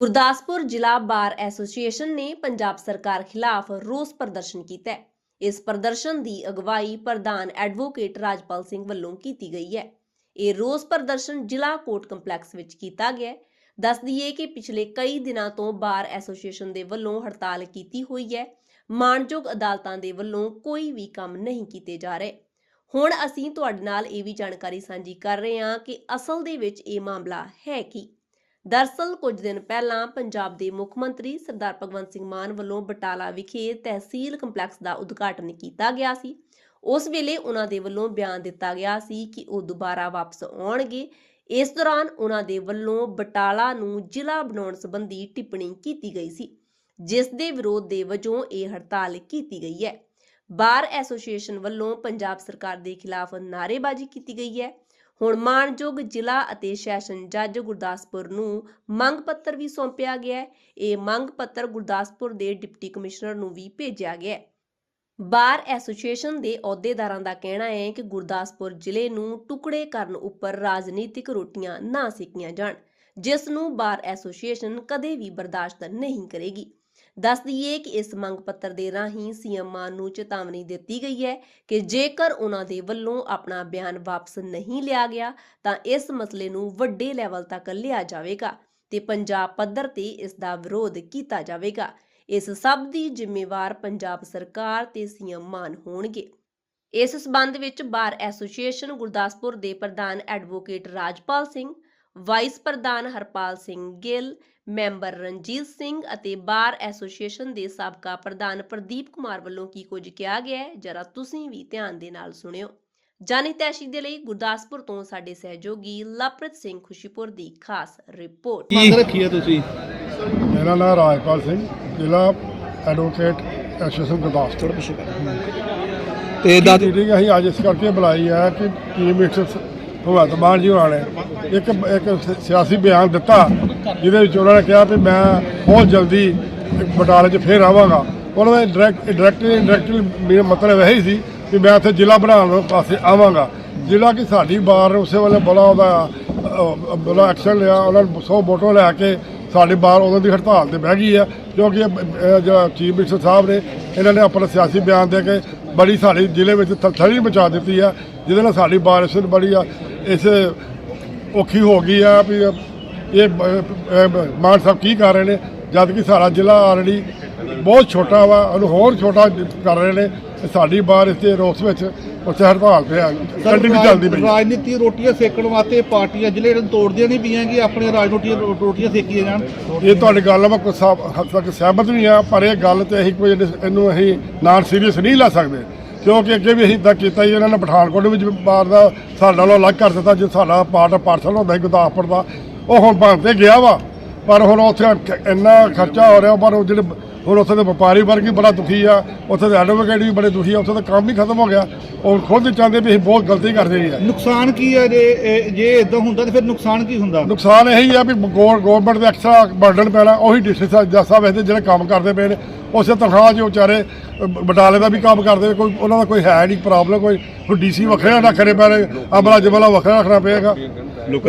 ਗੁਰਦਾਸਪੁਰ ਜ਼ਿਲ੍ਹਾ bar association ਨੇ ਪੰਜਾਬ ਸਰਕਾਰ ਖਿਲਾਫ ਰੋਸ ਪ੍ਰਦਰਸ਼ਨ ਕੀਤਾ ਹੈ। ਇਸ ਪ੍ਰਦਰਸ਼ਨ ਦੀ ਅਗਵਾਈ ਪ੍ਰਧਾਨ ਐਡਵੋਕੇਟ ਰਾਜਪਾਲ ਸਿੰਘ ਵੱਲੋਂ ਕੀਤੀ ਗਈ ਹੈ। ਇਹ ਰੋਸ ਪ੍ਰਦਰਸ਼ਨ ਜ਼ਿਲ੍ਹਾ ਕੋਰਟ ਕੰਪਲੈਕਸ ਵਿੱਚ ਕੀਤਾ ਗਿਆ ਹੈ। ਦੱਸ ਦਈਏ ਕਿ ਪਿਛਲੇ ਕਈ ਦਿਨਾਂ ਤੋਂ ਬਾਰ ਐਸੋਸੀਏਸ਼ਨ ਦੇ ਵੱਲੋਂ ਹੜਤਾਲ ਕੀਤੀ ਹੋਈ ਹੈ। ਮਾਣਯੋਗ ਅਦਾਲਤਾਂ ਦੇ ਵੱਲੋਂ ਕੋਈ ਵੀ ਕੰਮ ਨਹੀਂ ਕੀਤੇ ਜਾ ਰਹੇ। ਹੁਣ ਅਸੀਂ ਤੁਹਾਡੇ ਨਾਲ ਇਹ ਵੀ ਜਾਣਕਾਰੀ ਸਾਂਝੀ ਕਰ ਰਹੇ ਹਾਂ ਕਿ ਅਸਲ ਦੇ ਵਿੱਚ ਇਹ ਮਾਮਲਾ ਹੈ ਕੀ। ਦਰਸਲ ਕੁਝ ਦਿਨ ਪਹਿਲਾਂ ਪੰਜਾਬ ਦੇ ਮੁੱਖ ਮੰਤਰੀ ਸਰਦਾਰ ਭਗਵੰਤ ਸਿੰਘ ਮਾਨ ਵੱਲੋਂ ਬਟਾਲਾ ਵਿਖੇ ਤਹਿਸੀਲ ਕੰਪਲੈਕਸ ਦਾ ਉਦਘਾਟਨ ਕੀਤਾ ਗਿਆ ਸੀ। ਉਸ ਵੇਲੇ ਉਹਨਾਂ ਦੇ ਵੱਲੋਂ ਬਿਆਨ ਦਿੱਤਾ ਗਿਆ ਸੀ ਕਿ ਉਹ ਦੁਬਾਰਾ ਵਾਪਸ ਆਉਣਗੇ। ਇਸ ਦੌਰਾਨ ਉਹਨਾਂ ਦੇ ਵੱਲੋਂ ਬਟਾਲਾ ਨੂੰ ਜ਼ਿਲ੍ਹਾ ਬਣਾਉਣ ਸੰਬੰਧੀ ਟਿੱਪਣੀ ਕੀਤੀ ਗਈ ਸੀ, ਜਿਸ ਦੇ ਵਿਰੋਧ ਦੇ ਵਜੋਂ ਇਹ ਹੜਤਾਲ ਕੀਤੀ ਗਈ ਹੈ। ਬਾਰ ਐਸੋਸੀਏਸ਼ਨ ਵੱਲੋਂ ਪੰਜਾਬ ਸਰਕਾਰ ਦੇ ਖਿਲਾਫ ਨਾਅਰੇਬਾਜ਼ੀ ਕੀਤੀ ਗਈ ਹੈ। ਹੁਣ ਮਾਣਯੋਗ ਜ਼ਿਲ੍ਹਾ ਅਤੇ ਸੈਸ਼ਨ ਜੱਜ ਗੁਰਦਾਸਪੁਰ ਨੂੰ ਮੰਗ ਪੱਤਰ ਵੀ ਸੌਂਪਿਆ ਗਿਆ ਹੈ। ਇਹ ਮੰਗ ਪੱਤਰ ਗੁਰਦਾਸਪੁਰ ਦੇ ਡਿਪਟੀ ਕਮਿਸ਼ਨਰ ਨੂੰ ਵੀ ਭੇਜਿਆ ਗਿਆ ਹੈ। ਬਾਰ ਐਸੋਸੀਏਸ਼ਨ ਦੇ ਅਹੁਦੇਦਾਰਾਂ ਦਾ ਕਹਿਣਾ ਹੈ ਕਿ ਗੁਰਦਾਸਪੁਰ ਜ਼ਿਲ੍ਹੇ ਨੂੰ ਟੁਕੜੇ ਕਰਨ ਉੱਪਰ ਰਾਜਨੀਤਿਕ ਰੋਟੀਆਂ ਨਾ ਸੇਕੀਆਂ ਜਾਣ, ਜਿਸ ਨੂੰ ਬਾਰ ਐਸੋਸੀਏਸ਼ਨ ਕਦੇ ਵੀ ਬਰਦਾਸ਼ਤ ਨਹੀਂ ਕਰੇਗੀ। ਦੱਸ ਦਈਏ ਕਿ ਇਸ ਮੰਗ ਪੱਤਰ ਦੇ ਰਾਹੀਂ ਸੀਐਮ ਮਾਨ ਨੂੰ ਚੇਤਾਵਨੀ ਦਿੱਤੀ ਗਈ ਹੈ ਕਿ ਜੇਕਰ ਉਹਨਾਂ ਦੇ ਵੱਲੋਂ ਆਪਣਾ ਬਿਆਨ ਵਾਪਸ ਨਹੀਂ ਲਿਆ ਗਿਆ, ਤਾਂ ਇਸ ਮਸਲੇ ਨੂੰ ਵੱਡੇ ਲੈਵਲ ਤੱਕ ਲਿਆ ਜਾਵੇਗਾ ਤੇ ਪੰਜਾਬ ਪੱਧਰ ਤੇ ਇਸ ਦਾ ਵਿਰੋਧ ਕੀਤਾ ਜਾਵੇਗਾ। ਇਸ ਸਭ ਦੀ ਜ਼ਿੰਮੇਵਾਰ ਪੰਜਾਬ ਸਰਕਾਰ ਤੇ ਸੀਐਮ ਮਾਨ ਹੋਣਗੇ। ਇਸ ਸਬੰਧ ਵਿੱਚ ਬਾਰ ਐਸੋਸੀਏਸ਼ਨ ਗੁਰਦਾਸਪੁਰ ਦੇ ਪ੍ਰਧਾਨ ਐਡਵੋਕੇਟ ਰਾਜਪਾਲ ਸਿੰਘ, ਵਾਈਸ ਪ੍ਰਧਾਨ ਹਰਪਾਲ ਸਿੰਘ ਗਿੱਲ ਮੈਂਬਰ ਰਣਜੀਤ ਸਿੰਘ ਅਤੇ ਬਾਰ ਐਸੋਸੀਏਸ਼ਨ ਦੇ ਸਾਬਕਾ ਪ੍ਰਧਾਨ ਪ੍ਰਦੀਪ ਕੁਮਾਰ ਵੱਲੋਂ ਕੀ ਕੁਝ ਕਿਹਾ ਗਿਆ ਹੈ? ਜਰਾ ਤੁਸੀਂ ਵੀ ਧਿਆਨ ਦੇ ਨਾਲ ਸੁਣਿਓ। ਜਾਨੀ ਤੈਸ਼ੀ ਦੇ ਲਈ ਗੁਰਦਾਸਪੁਰ ਤੋਂ ਸਾਡੇ ਸਹਿਯੋਗੀ ਲਵਪ੍ਰੀਤ ਸਿੰਘ ਖੁਸ਼ੀਪੁਰ ਦੀ ਖਾਸ ਰਿਪੋਰਟ। ਮੰਗ ਰੱਖੀ ਹੈ ਤੁਸੀਂ? ਮੇਰਾ ਨਾਮ ਰਾਜਪਾਲ ਸਿੰਘ ਜ਼ਿਲ੍ਹਾ ਐਡਵੋਕੇਟ ਐਸੋਸੀਏਸ਼ਨ ਗੁਰਦਾਸਪੁਰ। ਤੇ ਦਾਦ ਮੀਟਿੰਗ ਅਸੀਂ ਅੱਜ ਇਸ ਕਰਕੇ ਬੁਲਾਈ ਹੈ ਕਿ ਚੀਫ ਮਿਨਿਸਟਰ ਭਗਵੰਤ ਮਾਨ ਜੀ ਹੋਰਾਂ ਨੇ ਇੱਕ ਇੱਕ ਸਿਆਸੀ ਬਿਆਨ ਦਿੱਤਾ, ਜਿਹਦੇ ਵਿੱਚ ਉਹਨਾਂ ਨੇ ਕਿਹਾ ਕਿ ਮੈਂ ਬਹੁਤ ਜਲਦੀ ਬਟਾਲੇ 'ਚ ਫੇਰ ਆਵਾਂਗਾ। ਉਹਨਾਂ ਦਾ ਡਾਇਰੈਕਟ ਡਾਇਰੈਕਟਲੀ ਇੰਡਾਇਰੈਕਟਲੀ ਮੇਰਾ ਮਤਲਬ ਇਹ ਹੀ ਸੀ ਕਿ ਮੈਂ ਇੱਥੇ ਜ਼ਿਲ੍ਹਾ ਬਣਾਉਣ ਪਾਸੇ ਆਵਾਂਗਾ। ਜਿਹੜਾ ਕਿ ਸਾਡੀ ਬਾਰ ਉਸੇ ਵੇਲੇ ਬੜਾ ਉਹਦਾ ਬੜਾ ਐਕਸ਼ਨ ਲਿਆ, ਉਹਨਾਂ ਨੇ 100 ਵੋਟਾਂ ਲੈ ਕੇ ਸਾਡੀ ਬਾਰ ਉਹਨਾਂ ਦੀ ਹੜਤਾਲ ਤੇ ਬਹਿ ਗਈ ਹੈ ਕਿਉਂਕਿ ਜਿਹੜਾ ਚੀਫ ਮਿਨਿਸਟਰ ਸਾਹਿਬ ਨੇ, ਇਹਨਾਂ ਨੇ ਆਪਣਾ ਸਿਆਸੀ ਬਿਆਨ ਦੇ ਕੇ ਬੜੀ ਸਾਡੇ ਜ਼ਿਲ੍ਹੇ ਵਿੱਚ ਥਲਥਲੀ ਬਚਾ ਦਿੱਤੀ ਆ ਜਿਹਦੇ ਨਾਲ ਸਾਡੀ ਬਾਰਿਸ਼ ਬੜੀ ਆ। ਇਸ ਔਖੀ ਹੋ ਗਈ ਆ ਵੀ ਇਹ ਮਾਨ ਸਾਹਿਬ ਕੀ ਕਰ ਰਹੇ ਨੇ? ਜਦ ਕਿ ਸਾਡਾ ਜ਼ਿਲ੍ਹਾ ਆਲਰੇਡੀ ਬਹੁਤ ਛੋਟਾ ਵਾ ਉਹਨੂੰ ਹੋਰ ਛੋਟਾ ਕਰ ਰਹੇ ਨੇ। ਸਾਡੀ ਬਾਰ ਇੱਥੇ ਰੋਸ ਵਿੱਚ ਉੱਥੇ ਹੜਤਾਲ ਤੇ ਕੰਟੀਨਿਊ ਚੱਲਦੀ ਪਈ। ਰਾਜਨੀਤੀ ਰੋਟੀਆਂ ਸੇਕਣ ਵਾਸਤੇ ਪਾਰਟੀਆਂ ਇਹਨਾਂ ਨੂੰ ਤੋੜਦੀਆਂ ਨਹੀਂ ਪਈਆਂ ਕਿ ਆਪਣੇ ਰਾਜਨੀਤੀ ਰੋਟੀਆਂ ਸੇਕੀਆਂ ਜਾਣ। ਇਹ ਤੁਹਾਡੀ ਗੱਲ ਮੈਂ ਕੋਈ ਹੱਦ ਤੱਕ ਸਹਿਮਤ ਨਹੀਂ ਆ ਪਰ ਇਹ ਗੱਲ ਤੇ ਅਸੀਂ ਕੋਈ ਇਹਨੂੰ ਅਸੀਂ ਨਾਨ ਸੀਰੀਅਸ ਨਹੀਂ ਲੈ ਸਕਦੇ। ਕਿਉਂਕਿ ਅੱਗੇ ਵੀ ਅਸੀਂ ਤਾਂ ਕੀਤਾ ਹੀ ਇਹਨਾਂ ਨੇ ਪਠਾਨਕੋਟ ਵਿੱਚ ਬਾਰ ਦਾ ਸਾਡੇ ਨਾਲੋਂ ਅਲੱਗ ਕਰ ਦਿੱਤਾ ਜੋ ਸਾਡਾ ਪਾਰਟ ਪਾਰਸਲ ਹੁੰਦਾ ਸੀ ਗੁਰਦਾਸਪੁਰ ਦਾ ਉਹ ਹੁਣ ਬੰਦ ਤੇ ਗਿਆ ਵਾ। ਪਰ ਹੁਣ ਉੱਥੇ ਇੰਨਾ ਖਰਚਾ ਹੋ ਰਿਹਾ ਪਰ ਉਹ ਜਿਹੜੇ ਹੁਣ ਉੱਥੇ ਦੇ ਵਪਾਰੀ ਵਰਗ ਵੀ ਬੜਾ ਦੁਖੀ ਆ ਉੱਥੇ ਦੇ ਐਡਵੋਕੇਟ ਵੀ ਬੜੇ ਦੁਖੀ ਆ ਉੱਥੇ ਦਾ ਕੰਮ ਹੀ ਖਤਮ ਹੋ ਗਿਆ। ਉਹ ਖੁਦ ਚਾਹੁੰਦੇ ਵੀ ਅਸੀਂ ਬਹੁਤ ਗਲਤੀ ਕਰਦੇ ਹਾਂ ਨੁਕਸਾਨ ਕੀ ਹੈ ਜੇ ਇਹ- ਜੇ ਇਦਾਂ ਹੁੰਦਾ ਤਾਂ ਫਿਰ ਨੁਕਸਾਨ ਕੀ ਹੁੰਦਾ? ਨੁਕਸਾਨ ਇਹੀ ਆ ਵੀ ਗਵਰਨਮੈਂਟ ਦੇ ਐਕਸਟਰਾ ਬਰਡਨ ਪੈਣਾ ਉਹੀ ਡਿਸਟ੍ਰਿਕਟ ਜੱਜ ਸਾਹਿਬ ਇਹਦੇ ਜਿਹੜੇ ਕੰਮ ਕਰਦੇ ਪਏ ਨੇ। ਉਸੇ ਤਨਖਾਹ 'ਚ ਵਿਚਾਰੇ ਬਟਾਲੇ ਦਾ ਵੀ ਕੰਮ ਕਰਦੇ ਕੋਈ ਉਹਨਾਂ ਦਾ ਕੋਈ ਹੈ ਨਹੀਂ ਪ੍ਰੋਬਲਮ ਕੋਈ। ਕੋਈ ਡੀਸੀ ਵੱਖਰਾ ਰੱਖਣੇ ਪੈਣੇ ਅਮਲਾ ਜਮਲਾ ਵੱਖਰਾ ਰੱਖਣਾ ਪਏਗਾ।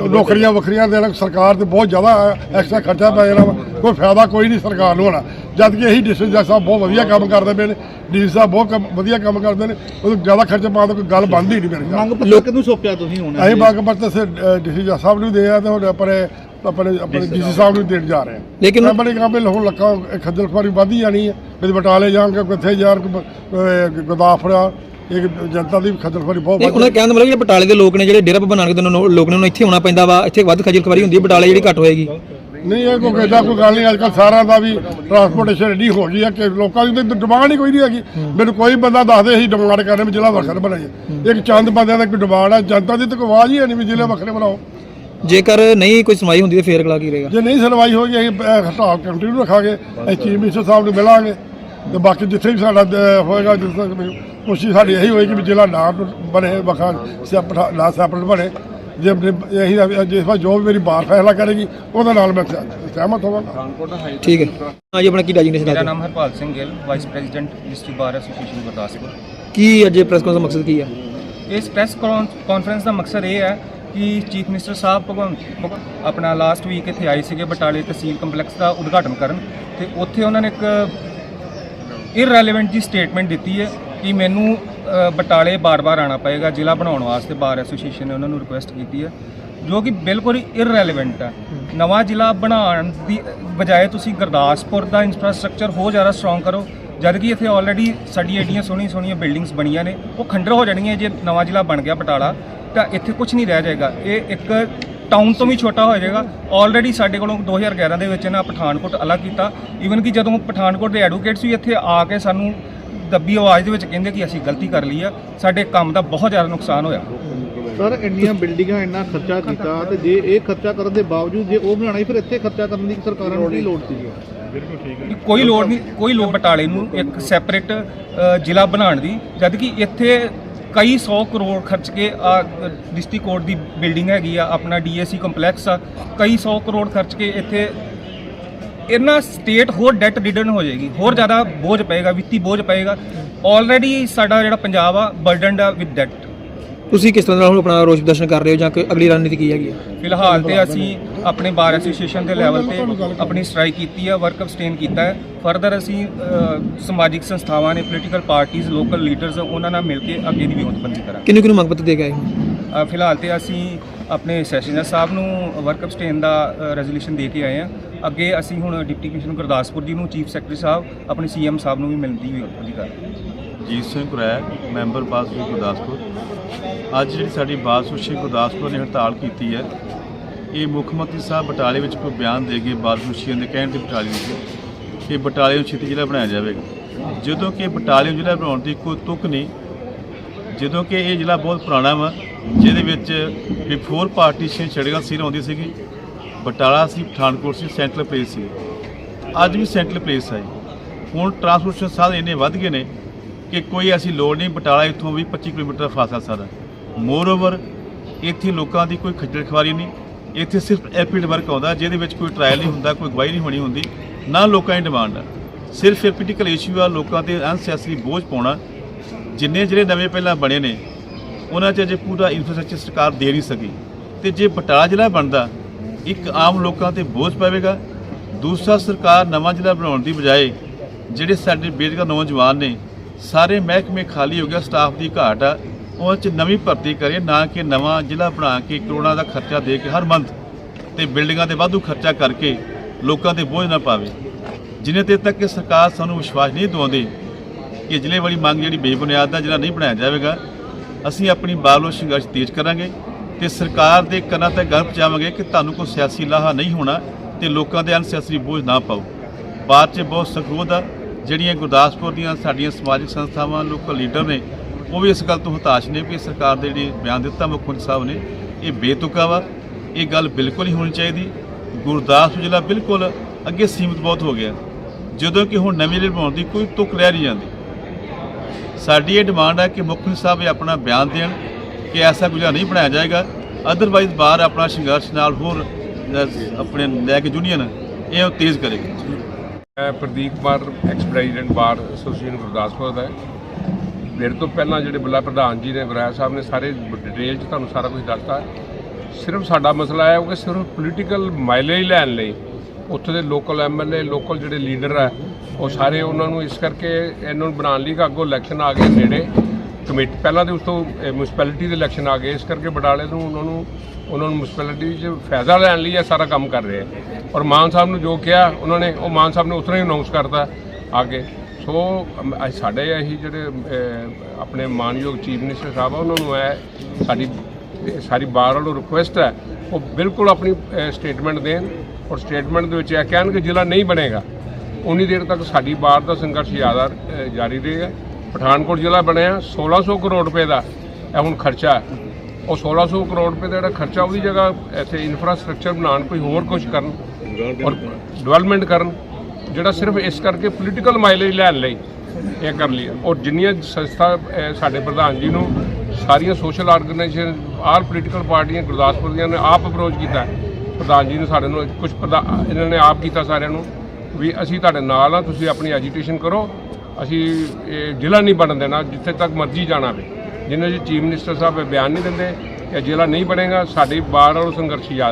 ਨੌਕਰੀਆਂ ਵੱਖਰੀਆਂ ਦੇਣਾ ਸਰਕਾਰ ਤੇ ਬਹੁਤ ਜ਼ਿਆਦਾ ਐਕਸਟਰਾ ਖਰਚਾ ਪੈ ਜਾਣਾ ਵਾ। ਕੋਈ ਫਾਇਦਾ ਕੋਈ ਨਹੀਂ ਸਰਕਾਰ ਨੂੰ ਹੋਣਾ। ਜਦ ਕਿ ਇਹੀ ਡਿਸਟ੍ਰਿਕਟ ਜੱਜ ਸਾਹਿਬ ਬਹੁਤ ਵਧੀਆ ਕੰਮ ਕਰਦੇ ਪਏ ਨੇ। ਡੀਸੀ ਸਾਹਿਬ ਬਹੁਤ ਕੰਮ- ਵਧੀਆ ਕੰਮ ਕਰਦੇ ਨੇ। ਉਹ ਜ਼ਿਆਦਾ ਖਰਚਾ ਪਾਉਣ ਦਾ ਕੋਈ ਗੱਲ ਬਣਦੀ ਨਹੀਂ ਮੇਰੇ ਖਿਆਲ ਮੰਗ ਪੱਤਰ ਕਿਹਨੂੰ ਸੌਂਪਿਆ ਤੁਸੀਂ ਹੁਣ? ਅਸੀਂ ਬਾਗ ਪਰਤੇ ਸੇ ਡੀਸੀ ਜੱਜ ਸਾਹਿਬ ਨੂੰ ਦੇ ਆ ਤੇ ਹੁਣ ਆਪਣੇ ਆਪਣੇ ਆਪਣੇ ਡੀਸੀ ਸਾਹਿਬ ਨੂੰ ਦੇਣ ਜਾ ਰਹੇ ਹਾਂ। ਲੇਕਿਨ- ਆਪਣੇ ਕੰਮ ਹੁਣ ਲੱਖਾਂ ਖੱਜਲ ਵਧੀ ਜਾਣੀ ਹੈ। ਕਦੇ ਬਟਾਲੇ ਜਾਣਗੇ ਕਿੱਥੇ ਜਾਣ ਗਦਾਫਰਾ ਇੱਕ ਜਨਤਾ ਦੀ ਖੱਜਲ ਖੁਆਰੀ ਬਹੁਤ ਨਹੀਂ ਵੱਧ ਉਹਨਾਂ ਦਾ ਕਹਿਣ ਦਾ ਮਤਲਬ ਜਿਹੜੇ ਬਟਾਲੇ ਦੇ ਲੋਕ ਨੇ ਜਿਹੜੇ ਡੇਰਾ ਬਾਬਾ ਨਾਨਕ ਦੇ ਨੋ- ਲੋਕ ਨੇ ਉਹਨਾਂ ਇੱਥੇ ਆਉਣਾ ਪੈਂਦਾ ਵਾ। ਇੱਥੇ ਵੱਧ ਖੱਜਲ ਖਵਾਰੀ ਹੁੰਦੀ ਹੈ। ਬਟਾਲੇ ਜਿਹੜੀ ਘੱਟ ਹੋਏਗੀ। ਨਹੀਂ ਇਹ ਕੋਈ ਏਦਾਂ ਕੋਈ ਗੱਲ ਨਹੀਂ। ਅੱਜ ਕੱਲ੍ਹ ਸਾਰਿਆਂ ਦਾ ਵੀ ਟਰਾਂਸਪੋਰਟੇਸ਼ਨ ਐਡੀ ਹੋ ਗਈ ਹੈ ਕਿ ਲੋਕਾਂ ਦੀ ਤਾਂ ਡਿਮਾਂਡ ਹੀ ਕੋਈ ਨਹੀਂ ਹੈਗੀ। ਮੈਨੂੰ ਕੋਈ ਬੰਦਾ ਦੱਸਦੇ ਅਸੀਂ ਡਿਮਾਂਡ ਕਰਨੇ ਵੀ ਜ਼ਿਲ੍ਹਾ ਵੱਖਰਾ ਬਣਾਈਏ। ਇੱਕ ਚੰਦ ਬੰਦਿਆਂ ਦਾ ਕੋਈ ਡਿਮਾਂਡ ਹੈ ਜਨਤਾ ਦੀ ਤਾਂ ਕੋਈ ਆਵਾਜ਼ ਹੈ ਨਹੀਂ ਵੀ ਜ਼ਿਲ੍ਹੇ ਵੱਖਰੇ ਬਣਾਓ। ਜੇਕਰ ਨਹੀਂ ਕੋਈ ਸੁਣਵਾਈ ਹੁੰਦੀ ਤਾਂ ਫੇਰ ਅਗਲਾ ਕੀ ਰਹੇਗਾ? ਜੇ ਨਹੀਂ ਸੁਣਵਾਈ ਹੋਈ ਅਸੀਂ ਅਹ, ਕੰਟੀਨਿਊ ਰੱਖਾਂਗੇ ਅਸੀਂ ਚੀਫ ਮਿਨਿਸਟਰ ਸਾਹਿਬ ਨੂੰ ਮਿਲਾਂਗੇ ਤੇ ਬਾਕੀ ਜਿੱਥੇ ਵੀ ਸਾਡਾ ਹੋਏਗਾ ਜਿਸ ਤੱਕ ਵੀ ਕੋਸ਼ਿਸ਼ ਸਾਡੀ ਇਹੀ ਹੋਏਗੀ ਵੀ ਜ਼ਿਲ੍ਹਾ ਨਾ ਬਣੇ ਵੱਖਰਾ ਸੈਪਰੇਟ ਨਾ ਸੈਪਰੇਟ ਬਣੇ ਜੇ ਆਪਣੇ- ਇਹੀ ਆ- ਜਿਸ ਵਾਰ ਜੋ ਵੀ ਮੇਰੀ ਬਾਤ ਫੈਸਲਾ ਕਰੇਗੀ ਉਹਦੇ ਨਾਲ ਮੈਂ ਸਹਿ- ਸਹਿਮਤ ਹੋਵਾਂਗਾ। ਠੀਕ ਹੈ। ਹਾਂ ਜੀ ਆਪਣਾ ਕੀ ਡੈਜੀਨੇਸ਼ਨ ਮੇਰਾ ਨਾਮ Harpal Singh Gill vice president district bar association Gurdaspur. ਕੀ ਅੱਜ ਪ੍ਰੈਸ ਕਾਨਫਰੰਸ ਦਾ ਮਕਸਦ ਕੀ ਹੈ? ਇਸ ਪ੍ਰੈਸ ਕਾਨਫਰੰਸ ਦਾ ਮਕਸਦ ਇਹ ਹੈ ਕਿ ਚੀਫ ਮਿਨਿਸਟਰ ਸਾਹਿਬ ਭਗਵੰਤ ਭਗ- ਆਪਣਾ ਲਾਸਟ ਵੀਕ ਇੱਥੇ ਆਏ ਸੀਗੇ ਬਟਾਲੇ ਤਹਿਸੀਲ ਕੰਪਲੈਕਸ ਦਾ ਉਦਘਾਟਨ ਕਰਨ ਤੇ ਉੱਥੇ ਉਹਨਾਂ ਨੇ ਇੱਕ ਇਰਰੈਲੇਵੈਂਟ ਜੀ ਸਟੇਟਮੈਂਟ ਦਿੱਤੀ ਹੈ ਕਿ ਮੈਨੂੰ ਅ, ਬਟਾਲੇ ਬਾਰ-ਬਾਰ ਆਣਾ ਪਏਗਾ ਜ਼ਿਲ੍ਹਾ ਬਣਾਉਣ ਵਾਸਤੇ ਬਾਰ ਐਸੋਸੀਏਸ਼ਨ ਨੇ ਉਹਨਾਂ ਨੂੰ ਰਿਕੁਐਸਟ ਕੀਤੀ ਹੈ ਜੋ ਕਿ ਬਿਲਕੁਲ ਹੀ ਇਰਰੈਲੇਵੈਂਟ ਹੈ। ਨਵਾਂ ਜ਼ਿਲ੍ਹਾ ਬਣਾਉਣ ਦੀ ਬਜਾਏ ਤੁਸੀਂ ਗੁਰਦਾਸਪੁਰ ਦਾ ਇਨਫਰਾਸਟ੍ਰਕਚਰ ਹੋਰ ਜ਼ਿਆਦਾ ਸਟਰੋਂਗ ਕਰੋ ਜਦ ਕਿ ਇੱਥੇ ਆਲਰੇਡੀ ਸਾਡੀ ਏਡੀਆਂ ਸੋਹਣੀਆਂ ਸੋਹਣੀਆਂ ਬਿਲਡਿੰਗਸ ਬਣੀਆਂ ਨੇ ਉਹ ਖੰਡਰ ਹੋ ਜਾਣਗੀਆਂ ਜੇ ਨਵਾਂ ਜ਼ਿਲ੍ਹਾ ਬਣ ਗਿਆ ਬਟਾਲਾ। ਤਾਂ ਇੱਥੇ ਕੁਝ ਨਹੀਂ ਰਹਿ ਜਾਏਗਾ। ਇਹ ਇੱਕ ਟਾਊਨ ਤੋਂ ਵੀ ਛੋਟਾ ਹੋ ਜਾਏਗਾ। ਆਲਰੇਡੀ ਸਾਡੇ ਕੋਲੋਂ 2011 ਦੇ ਵਿੱਚ ਨਾ ਪਠਾਨਕੋਟ ਅਲੱਗ ਕੀਤਾ। ਈਵਨ ਕਿ ਜਦੋਂ ਪਠਾਨਕੋਟ ਦੇ ਐਡਵੋਕੇਟਸ ਵੀ ਇੱਥੇ ਆ ਕੇ ਸਾਨੂੰ ਦੱਬੀ ਆਵਾਜ਼ ਦੇ ਵਿੱਚ ਕਹਿੰਦੇ ਕਿ ਅਸੀਂ ਗਲਤੀ ਕਰ ਲਈ ਆ ਸਾਡੇ ਕੰਮ ਦਾ ਬਹੁਤ ਜ਼ਿਆਦਾ ਨੁਕਸਾਨ ਹੋਇਆ। ਸਰ ਇੰਨੀਆਂ ਬਿਲਡਿੰਗਾਂ ਇੰਨਾ ਖਰਚਾ ਕੀਤਾ ਤੇ ਜੇ ਇਹ ਖਰਚਾ ਕਰਨ ਦੇ ਬਾਵਜੂਦ ਜੇ ਉਹ ਬਣਾਣਾ ਫਿਰ ਇੱਥੇ ਖਰਚਾ ਕਰਨ ਦੀ ਸਰਕਾਰਾਂ ਨੂੰ ਕੀ ਲੋੜ ਸੀ ਕੋਈ ਲੋੜ ਨਹੀਂ ਕੋਈ ਲੋੜ ਬਟਾਲੇ ਨੂੰ ਇੱਕ ਸੈਪਰੇਟ ਜ਼ਿਲ੍ਹਾ ਬਣਾਉਣ ਦੀ। ਜਦ ਕਿ ਇੱਥੇ ਕਈ 100 ਕਰੋੜ ਖਰਚ ਕੇ ਆ ਡਿਸਟ੍ਰਿਕਟ ਕੋਰਟ ਦੀ ਬਿਲਡਿੰਗ ਹੈਗੀ ਆ ਆਪਣਾ ਡੀਐਸਸੀ ਕੰਪਲੈਕਸ ਆ ਕਈ 100 ਕਰੋੜ ਖਰਚ ਕੇ ਇੱਥੇ ਇਹਨਾਂ ਸਟੇਟ ਹੋਰ ਡੈਟ ਰਿਡਨ ਹੋ ਜਾਏਗੀ ਹੋਰ ਜ਼ਿਆਦਾ ਬੋਝ ਪਏਗਾ ਵਿੱਤੀ ਬੋਝ ਪਏਗਾ। ਆਲਰੇਡੀ ਸਾਡਾ ਜਿਹੜਾ ਪੰਜਾਬ ਆ ਬਰਡਨਡ ਆ ਵਿਦ ਡੈਟ ਤੁਸੀਂ ਕਿਸ ਤਰ੍ਹਾਂ ਹੁਣ ਆਪਣਾ ਰੋਸ ਪ੍ਰਦਰਸ਼ਨ ਕਰ ਰਹੇ ਹੋ ਜਾਂ ਕੋਈ ਅਗਲੀ ਰਣਨੀਤੀ ਕੀ ਹੈਗੀ ਹੈ ਫਿਲਹਾਲ ਤੇ ਅਸੀਂ ਆਪਣੇ ਬਾਰ ਐਸੋਸੀਏਸ਼ਨ ਦੇ ਲੈਵਲ ਤੇ ਆਪਣੀ ਸਟ੍ਰਾਈਕ ਕੀਤੀ ਹੈ ਵਰਕ ਅਬਸਟੇਨ ਕੀਤਾ ਹੈ। ਫਰਦਰ ਅਸੀਂ ਸਮਾਜਿਕ ਸੰਸਥਾਵਾਂ ਨੇ ਪੋਲੀਟੀਕਲ ਪਾਰਟੀਆਂ ਲੋਕਲ ਲੀਡਰਸ ਉਹਨਾਂ ਨਾਲ ਮਿਲ ਕੇ ਅੱਗੇ ਦੀ ਵਿਉਂਤਬੰਦੀ ਕਰਾਂਗੇ। ਕਿੰਨੂੰ ਕਿੰਨੂੰ ਮੰਗ ਪੱਤਰ ਦੇ ਗਏ ਫਿਲਹਾਲ ਤੇ ਅਸੀਂ ਆਪਣੇ ਸੈਸ਼ਨਰ ਸਾਹਿਬ ਨੂੰ ਵਰਕ ਅਬਸਟੇਨ ਦਾ ਰੈਜ਼ੋਲੂਸ਼ਨ ਦੇ ਕੇ ਆਏ ਹਾਂ। ਅੱਗੇ ਅਸੀਂ ਹੁਣ ਡਿਪਟੀ ਕਮਿਸ਼ਨਰ ਗੁਰਦਾਸਪੁਰ ਜੀ ਨੂੰ ਚੀਫ ਸੈਕਟਰੀ ਸਾਹਿਬ ਆਪਣੇ ਸੀਐਮ ਸਾਹਿਬ ਨੂੰ ਵੀ ਮਿਲਣ ਦੀ ਵਿਉਂਤਬੰਦੀ ਕਰ ਰਹੇ ਹਾਂ ਜੀਤ ਸਿੰਘ ਕੁਰੈਕ ਮੈਂਬਰ ਬਾਸੂ ਗੁਰਦਾਸਪੁਰ। ਅੱਜ ਜਿਹੜੀ ਸਾਡੀ ਬਾਸੂ ਸ਼੍ਰੀ ਗੁਰਦਾਸਪੁਰ ਨੇ ਹੜਤਾਲ ਕੀਤੀ ਹੈ ਇਹ ਮੁੱਖ ਮੰਤਰੀ ਸਾਹਿਬ ਬਟਾਲੇ ਵਿੱਚ ਕੋਈ ਬਿਆਨ ਦੇ ਕੇ ਬਾਸੂਸ਼ੀਆਂ ਦੇ ਕਹਿਣ ਤੇ ਬਟਾਲੇ ਵਿੱਚ ਕਿ ਬਟਾਲੇ ਨੂੰ ਛੇਤੀ ਜ਼ਿਲ੍ਹਾ ਬਣਾਇਆ ਜਾਵੇਗਾ। ਜਦੋਂ ਕਿ ਬਟਾਲੇ ਨੂੰ ਜ਼ਿਲ੍ਹਾ ਬਣਾਉਣ ਦੀ ਕੋਈ ਤੁਕ ਨਹੀਂ, ਜਦੋਂ ਕਿ ਇਹ ਜ਼ਿਲ੍ਹਾ ਬਹੁਤ ਪੁਰਾਣਾ ਵਾ, ਜਿਹਦੇ ਵਿੱਚ ਬਿਫੋਰ ਪਾਰਟੀਸ਼ਨ ਛੜਗਾ ਸਿਰ ਆਉਂਦੀ ਸੀਗੀ, ਬਟਾਲਾ ਸੀ, ਪਠਾਨਕੋਟ ਸੀ ਸੈਂਟਰਲ ਪਲੇਸ ਸੀ। ਅੱਜ ਵੀ ਸੈਂਟਰਲ ਪਲੇਸ ਹੈ ਹੁਣ ਟਰਾਂਸਪੋਰਟੇਸ਼ਨ ਸਾਧਨ ਇੰਨੇ ਵੱਧ ਗਏ ਨੇ ਕਿ ਕੋਈ ਐਸੀ ਲੋੜ ਨਹੀਂ, ਬਟਾਲਾ ਇੱਥੋਂ ਵੀ 25 ਕਿਲੋਮੀਟਰ ਦਾ ਫਾਸਲਾ ਸਾਰਾ ਮੋਰ ਓਵਰ ਇੱਥੇ ਲੋਕਾਂ ਦੀ ਕੋਈ ਖੱਜਲ ਖਵਾਰੀ ਨਹੀਂ ਇੱਥੇ ਸਿਰਫ ਐਪੀਡ ਵਰਕ ਆਉਂਦਾ, ਜਿਹਦੇ ਵਿੱਚ ਕੋਈ ਟ੍ਰਾਇਲ ਨਹੀਂ ਹੁੰਦਾ, ਕੋਈ ਗਵਾਹੀ ਨਹੀਂ ਹੋਣੀ ਹੁੰਦੀ, ਨਾ ਲੋਕਾਂ ਦੀ ਡਿਮਾਂਡ ਆ ਸਿਰਫ ਇਹ ਪੋਲੀਟੀਕਲ ਇਸ਼ੂ ਆ, ਲੋਕਾਂ ਤੇ ਅਨਸੈਸਰੀ ਬੋਝ ਪਾਉਣਾ, ਜਿੰਨੇ ਜਿਹੜੇ ਨਵੇਂ ਪਹਿਲਾਂ ਬਣੇ ਨੇ, ਉਹਨਾਂ 'ਚ ਅਜੇ ਪੂਰਾ ਇਨਫਰਾਸਟ੍ਰਕਚਰ ਸਰਕਾਰ ਦੇ ਨਹੀਂ ਸਕੀ। ਤੇ ਜੇ ਬਟਾਲਾ ਜ਼ਿਲ੍ਹਾ ਬਣਦਾ, ਇੱਕ ਆਮ ਲੋਕਾਂ ਤੇ ਬੋਝ ਪਵੇਗਾ। ਦੂਸਰਾ, ਸਰਕਾਰ ਨਵਾਂ ਜ਼ਿਲ੍ਹਾ ਬਣਾਉਣ ਦੀ ਬਜਾਏ, ਜਿਹੜੇ ਸਾਡੇ ਬੇਰੁਜ਼ਗਾਰ ਨੌਜਵਾਨ ਨੇ, ਸਾਰੇ ਮਹਿਕਮੇ ਖਾਲੀ ਹੋ ਗਿਆ ਸਟਾਫ ਦੀ ਘਾਟ ਆ ਉਹ 'ਚ ਨਵੀਂ ਭਰਤੀ ਕਰੇ ਨਾ ਕਿ ਨਵਾਂ ਜ਼ਿਲ੍ਹਾ ਬਣਾ ਕੇ ਕਰੋੜਾਂ ਦਾ ਖਰਚਾ ਦੇ ਕੇ ਹਰ ਮੰਥ ਤੇ ਬਿਲਡਿੰਗਾਂ ਤੇ ਵਾਧੂ ਖਰਚਾ ਕਰਕੇ ਲੋਕਾਂ ਤੇ ਬੋਝ ਨਾ ਪਾਵੇ। ਜਿੰਨੇ ਤੇ ਤੱਕ ਕਿ ਸਰਕਾਰ ਸਾਨੂੰ ਵਿਸ਼ਵਾਸ ਨਹੀਂ ਦਿਵਾਉਂਦੀ ਕਿ ਜ਼ਿਲ੍ਹੇ ਵਾਲੀ ਮੰਗ ਜਿਹੜੀ ਬੇਬੁਨਿਆਦ ਦਾ ਜਿਹੜਾ ਨਹੀਂ ਬਣਾਇਆ ਜਾਵੇਗਾ, ਅਸੀਂ ਆਪਣੀ ਬਾਲੋ ਸੰਘਰਸ਼ ਤੇਜ਼ ਕਰਾਂਗੇ ਤੇ ਸਰਕਾਰ ਦੇ ਕੰਨਾਂ ਤੇ ਗੱਲ ਪਹੁੰਚਾਵਾਂਗੇ ਕਿ ਤੁਹਾਨੂੰ ਕੋਈ ਸਿਆਸੀ ਲਾਹਾ ਨਹੀਂ ਹੋਣਾ ਤੇ ਲੋਕਾਂ ਦੇ ਅਨਸਿਆਸੀ ਬੋਝ ਨਾ ਪਾਓ। ਬਾਅਦ 'ਚ ਬਹੁਤ ਸਖਰੋਧ ਆ ਜਿਹੜੀਆਂ ਗੁਰਦਾਸਪੁਰ ਦੀਆਂ ਸਾਡੀਆਂ ਸਮਾਜਿਕ ਸੰਸਥਾਵਾਂ, ਲੋਕਲ ਲੀਡਰ ਨੇ ਉਹ ਵੀ ਇਸ ਗੱਲ ਤੋਂ ਹਤਾਸ਼ ਨੇ ਕਿ ਸਰਕਾਰ ਦੇ ਜਿਹੜੀ ਬਿਆਨ ਦਿੱਤਾ ਮੁੱਖ ਮੰਤਰੀ ਸਾਹਿਬ ਨੇ, ਇਹ ਬੇਤੁਕਾ ਵਾ, ਇਹ ਗੱਲ ਬਿਲਕੁਲ ਹੀ ਹੋਣੀ ਚਾਹੀਦੀ। ਗੁਰਦਾਸਪੁਰ ਜ਼ਿਲ੍ਹਾ ਬਿਲਕੁਲ ਅੱਗੇ ਸੀਮਿਤ ਬਹੁਤ ਹੋ ਗਿਆ। ਜਦੋਂ ਕਿ ਹੁਣ ਨਵੀਂ ਜ਼ਿਲ੍ਹਾ ਬਣਾਉਣ ਦੀ ਕੋਈ ਤੁਕ ਰਹਿ ਨਹੀਂ ਜਾਂਦੀ। ਸਾਡੀ ਇਹ ਡਿਮਾਂਡ ਹੈ ਕਿ ਮੁੱਖ ਮੰਤਰੀ ਸਾਹਿਬ ਇਹ ਆਪਣਾ ਬਿਆਨ ਦੇਣ ਕਿ ਐਸਾ ਗੁਜ਼ਾਰਾ ਨਹੀਂ ਬਣਾਇਆ ਜਾਏਗਾ। ਅਦਰਵਾਈਜ਼ ਬਾਹਰ ਆਪਣਾ ਸੰਘਰਸ਼ ਨਾਲ ਹੋਰ ਆਪਣੇ ਲੈ ਕੇ ਯੂਨੀਅਨ, ਇਹ ਉਹ ਤੇਜ਼ ਕਰੇਗੀ। ਮੈਂ Pradeep Kumar ex president bar association Gurdaspur ਦਾ। ਮੇਰੇ ਤੋਂ ਪਹਿਲਾਂ ਜਿਹੜੇ ਬੁਲਾ ਪ੍ਰਧਾਨ ਜੀ ਨੇ ਬਰਾਇਆ ਸਾਹਿਬ ਨੇ ਸਾਰੇ ਡਿਟੇਲ 'ਚ ਤੁਹਾਨੂੰ ਸਾਰਾ ਕੁਝ ਦੱਸਤਾ। ਸਿਰਫ ਸਾਡਾ ਮਸਲਾ ਹੈ ਕਿ ਸਿਰਫ ਪੋਲੀਟੀਕਲ ਮਾਈਲੇਜ ਲੈਣ ਲਈ ਉੱਥੇ ਦੇ ਲੋਕਲ ਐਮਐਲਏ ਲੋਕਲ ਜਿਹੜੇ ਲੀਡਰ ਹੈ ਉਹ ਸਾਰੇ ਉਹਨਾਂ ਨੂੰ ਇਸ ਕਰਕੇ ਇਹਨਾਂ ਨੂੰ ਬਣਾਉਣ ਲਈ ਕਿ ਅੱਗੋਂ ਇਲੈਕਸ਼ਨ ਆ ਗਏ ਨੇੜੇ। ਕਮੇਟੀ ਪਹਿਲਾਂ ਤੇ ਉਸ ਤੋਂ ਮਿਊਨਿਸਪੈਲਿਟੀ ਦੇ ਇਲੈਕਸ਼ਨ ਆ ਗਏ, ਇਸ ਕਰਕੇ ਬਡਾਲੇ ਨੂੰ ਉਹਨਾਂ ਨੂੰ ਉਹਨਾਂ ਨੂੰ ਮਿਊਨਿਸਪੈਲਿਟੀ 'ਚ ਫਾਇਦਾ ਲੈਣ ਲਈ ਇਹ ਸਾਰਾ ਕੰਮ ਕਰ ਰਹੇ ਹੈ ਔਰ ਮਾਨ ਸਾਹਿਬ ਨੂੰ ਜੋ ਕਿਹਾ, ਉਹਨਾਂ ਨੇ, ਉਹ ਮਾਨ ਸਾਹਿਬ ਨੇ ਉਤਰਾ ਹੀ ਅਨਾਉਂਸ ਕਰਤਾ ਅੱਗੇ। ਸੋ ਅੱਜ ਸਾਡੇ ਇਹੀ ਜਿਹੜੇ ਆਪਣੇ ਮਾਨਯੋਗ ਚੀਫ ਮਿਨਿਸਟਰ ਸਾਹਿਬ ਆ ਉਹਨਾਂ ਨੂੰ ਇਹ ਸਾਡੀ ਇਹ ਸਾਰੀ ਬਾਰ ਵੱਲੋਂ ਰਿਕੁਐਸਟ ਹੈ ਉਹ ਬਿਲਕੁਲ ਆਪਣੀ ਸਟੇਟਮੈਂਟ ਦੇਣ ਔਰ ਸਟੇਟਮੈਂਟ ਦੇ ਵਿੱਚ ਇਹ ਕਹਿਣ ਕਿ ਜ਼ਿਲ੍ਹਾ ਨਹੀਂ ਬਣੇਗਾ। ਉਨੀ ਦੇਰ ਤੱਕ ਸਾਡੀ ਬਾਰ ਦਾ ਸੰਘਰਸ਼ ਜ਼ਿਆਦਾ ਅਹ, ਜਾਰੀ ਰਹੇਗਾ। ਪਠਾਨਕੋਟ ਜ਼ਿਲ੍ਹਾ ਬਣਿਆ 1600 ਕਰੋੜ ਰੁਪਏ ਦਾ ਇਹ ਹੁਣ ਖਰਚਾ ਹੈ। ਉਹ 1600 ਕਰੋੜ ਰੁਪਏ ਦਾ ਜਿਹੜਾ ਖਰਚਾ ਉਹਦੀ ਜਗ੍ਹਾ ਇੱਥੇ ਇਨਫਰਾਸਟ੍ਰਕਚਰ ਬਣਾਉਣ ਕੋਈ ਹੋਰ ਕੁਝ ਕਰਨ ਔਰ ਡਿਵੈਲਪਮੈਂਟ ਕਰਨ। ਜਿਹੜਾ ਸਿਰਫ ਇਸ ਕਰਕੇ ਪੋਲੀਟੀਕਲ ਮਾਈਲੇਜ ਲੈਣ ਲਈ ਇਹ ਕਰ ਲਈ ਔਰ ਜਿੰਨੀਆਂ ਸੰਸਥਾ ਸਾਡੇ ਪ੍ਰਧਾਨ ਜੀ ਨੂੰ ਸਾਰੀਆਂ ਸੋਸ਼ਲ ਆਰਗੇਨਾਈਜੇਸ਼ਨ ਆਲ ਪੋਲੀਟੀਕਲ ਪਾਰਟੀਆਂ, ਗੁਰਦਾਸਪੁਰ ਦੀਆਂ ਨੇ ਆਪ ਅਪਰੋਚ ਕੀਤਾ ਪ੍ਰਧਾਨ ਜੀ ਨੇ ਸਾਡੇ ਨੂੰ ਕੁਝ ਇਹਨਾਂ ਨੇ ਆਪ ਕੀਤਾ ਸਾਰਿਆਂ ਨੂੰ ਵੀ ਅਸੀਂ ਤੁਹਾਡੇ ਨਾਲ ਆ ਤੁਸੀਂ ਆਪਣੀ ਐਜੀਟੇਸ਼ਨ ਕਰੋ। ਅਸੀਂ ਇਹ ਜ਼ਿਲ੍ਹਾ ਨਹੀਂ ਬਣਨ ਦੇਣਾ, ਜਿੱਥੇ ਤੱਕ ਮਰਜ਼ੀ ਜਾਣਾ ਵੇ ਜਿੰਨੇ ਜੀ ਚੀਫ ਮਿਨਿਸਟਰ ਸਾਹਿਬ ਇਹ ਬਿਆਨ ਨਹੀਂ ਦਿੰਦੇ ਇਹ ਜ਼ਿਲ੍ਹਾ ਨਹੀਂ ਬਣੇਗਾ, ਸਾਡੀ ਬਾਹਰ ਵਾਲੋਂ ਸੰਘਰਸ਼ ਯਾਦ